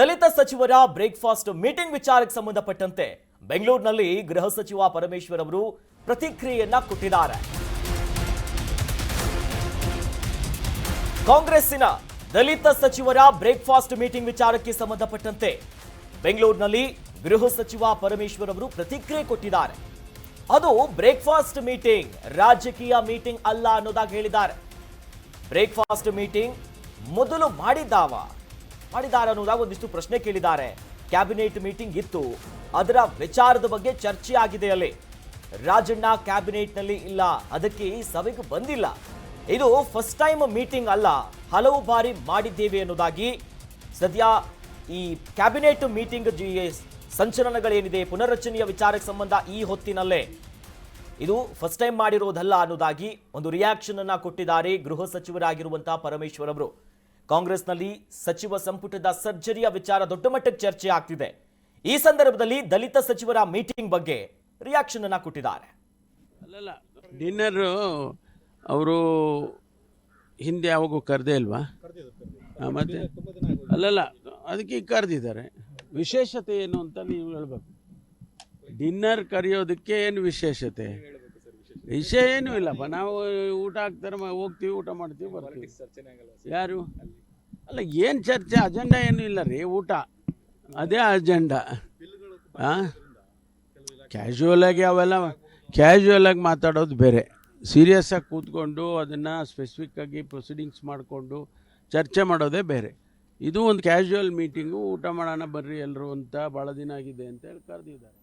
ದಲಿತ ಸಚಿವರ breakfast meeting ವಿಚಾರಕ್ಕೆ ಸಂಬಂಧಪಟ್ಟಂತೆ ಬೆಂಗಳೂರಿನಲ್ಲಿ ಗೃಹ ಸಚಿವ ಪರಮೇಶ್ವರ್ ಅವರು ಪ್ರತಿಕ್ರಿಯೆಯನ್ನ ಕೊಟ್ಟಿದ್ದಾರೆ. ಕಾಂಗ್ರೆಸ್ಸಿನ ದಲಿತ ಸಚಿವರ ಬ್ರೇಕ್ಫಾಸ್ಟ್ ಮೀಟಿಂಗ್ ವಿಚಾರಕ್ಕೆ ಸಂಬಂಧಪಟ್ಟಂತೆ ಬೆಂಗಳೂರಿನಲ್ಲಿ ಗೃಹ ಸಚಿವ ಪರಮೇಶ್ವರ್ ಅವರು ಪ್ರತಿಕ್ರಿಯೆ ಕೊಟ್ಟಿದ್ದಾರೆ. ಅದು ಬ್ರೇಕ್ಫಾಸ್ಟ್ ಮೀಟಿಂಗ್, ರಾಜಕೀಯ ಮೀಟಿಂಗ್ ಅಲ್ಲ ಅನ್ನೋದಾಗಿ ಹೇಳಿದ್ದಾರೆ. ಬ್ರೇಕ್ಫಾಸ್ಟ್ ಮೀಟಿಂಗ್ ಮೊದಲು ಮಾಡಿದ್ದಾವ ಮಾಡಿದ್ದಾರೆ ಅನ್ನೋದಾಗಿ ಒಂದಿಷ್ಟು ಪ್ರಶ್ನೆ ಕೇಳಿದ್ದಾರೆ. ಕ್ಯಾಬಿನೆಟ್ ಮೀಟಿಂಗ್ ಇತ್ತು. ಅದರ ವಿಚಾರದ ಬಗ್ಗೆ ಚರ್ಚೆ ಆಗಿದೆ ಅಲ್ಲಿ. ರಾಜಣ್ಣ ಕ್ಯಾಬಿನೆಟ್ನಲ್ಲಿ ಇಲ್ಲ. ಅದಕ್ಕೆ ಈ ಸಭೆಗೆ ಬಂದಿಲ್ಲ. ಇದು ಫಸ್ಟ್ ಟೈಮ್ ಮೀಟಿಂಗ್ ಅಲ್ಲ. ಹಲವು ಬಾರಿ ಮಾಡಿದ್ದೇವೆ ಅನ್ನೋದಾಗಿ. ಸದ್ಯ ಈ ಕ್ಯಾಬಿನೆಟ್ ಮೀಟಿಂಗ್ ಸಂಚಲನಗಳೇನಿದೆ, ಪುನರ್ರಚನೆಯ ವಿಚಾರಕ್ಕೆ ಸಂಬಂಧ ಈ ಹೊತ್ತಿನಲ್ಲೇ. ಇದು ಫಸ್ಟ್ ಟೈಮ್ ಮಾಡಿರೋದಲ್ಲ ಅನ್ನೋದಾಗಿ ಒಂದು ರಿಯಾಕ್ಷನ್ ಅನ್ನ ಕೊಟ್ಟಿದ್ದಾರೆ ಗೃಹ ಸಚಿವರಾಗಿರುವಂತಹ ಪರಮೇಶ್ವರ್ ಅವರು. ಕಾಂಗ್ರೆಸ್ನಲ್ಲಿ ಸಚಿವ ಸಂಪುಟದ ಸರ್ಜರಿಯ ವಿಚಾರ ದೊಡ್ಡ ಮಟ್ಟಕ್ಕೆ ಚರ್ಚೆ ಆಗ್ತಿದೆ. ಈ ಸಂದರ್ಭದಲ್ಲಿ ದಲಿತ ಸಚಿವರ ಮೀಟಿಂಗ್ ಬಗ್ಗೆ ರಿಯಾಕ್ಷನ್ ಅನ್ನ ಕೊಟ್ಟಿದ್ದಾರೆ. ಅಲ್ಲಲ್ಲ ಡಿನ್ನರ್ ಅವರು ಹಿಂದೆ ಯಾವಾಗೂ ಕರೆದೇ ಇಲ್ವಾ? ಮತ್ತೆ? ಅಲ್ಲಲ್ಲ, ಅದಕ್ಕೆ ಕರೆದಿದ್ದಾರೆ. ವಿಶೇಷತೆ ಏನು ಅಂತ ನೀವು ಹೇಳ್ಬೇಕು. ಡಿನ್ನರ್ ಕರೆಯೋದಕ್ಕೆ ಏನು ವಿಶೇಷತೆ? ವಿಷಯ ಏನೂ ಇಲ್ಲಪ್ಪ. ನಾವು ಊಟ ಹಾಕ್ತಾರೆ ಹೋಗ್ತೀವಿ, ಊಟ ಮಾಡ್ತೀವಿ, ಬರ್ತೀವಿ. ಯಾರು? ಅಲ್ಲ, ಏನು ಚರ್ಚೆ? ಅಜೆಂಡಾ ಏನೂ ಇಲ್ಲ ರೀ, ಊಟ. ಅದೇ ಅಜೆಂಡಾ. ಹಾಂ ಕ್ಯಾಶುವಲ್ ಆಗಿ ಅವೆಲ್ಲ ಕ್ಯಾಶುವಲ್ ಆಗಿ ಮಾತಾಡೋದು ಬೇರೆ. ಸೀರಿಯಸ್ ಆಗಿ ಕೂತ್ಕೊಂಡು ಅದನ್ನು ಸ್ಪೆಸಿಫಿಕ್ ಆಗಿ ಪ್ರೊಸೀಡಿಂಗ್ಸ್ ಮಾಡಿಕೊಂಡು ಚರ್ಚೆ ಮಾಡೋದೇ ಬೇರೆ. ಇದು ಒಂದು ಕ್ಯಾಶುವಲ್ ಮೀಟಿಂಗು ಊಟ ಮಾಡೋಣ ಬರ್ರಿ ಎಲ್ಲರೂ ಅಂತ ಭಾಳ ದಿನ ಆಗಿದೆ ಅಂತ ಹೇಳಿ ಕರೆದಿದ್ದಾರೆ.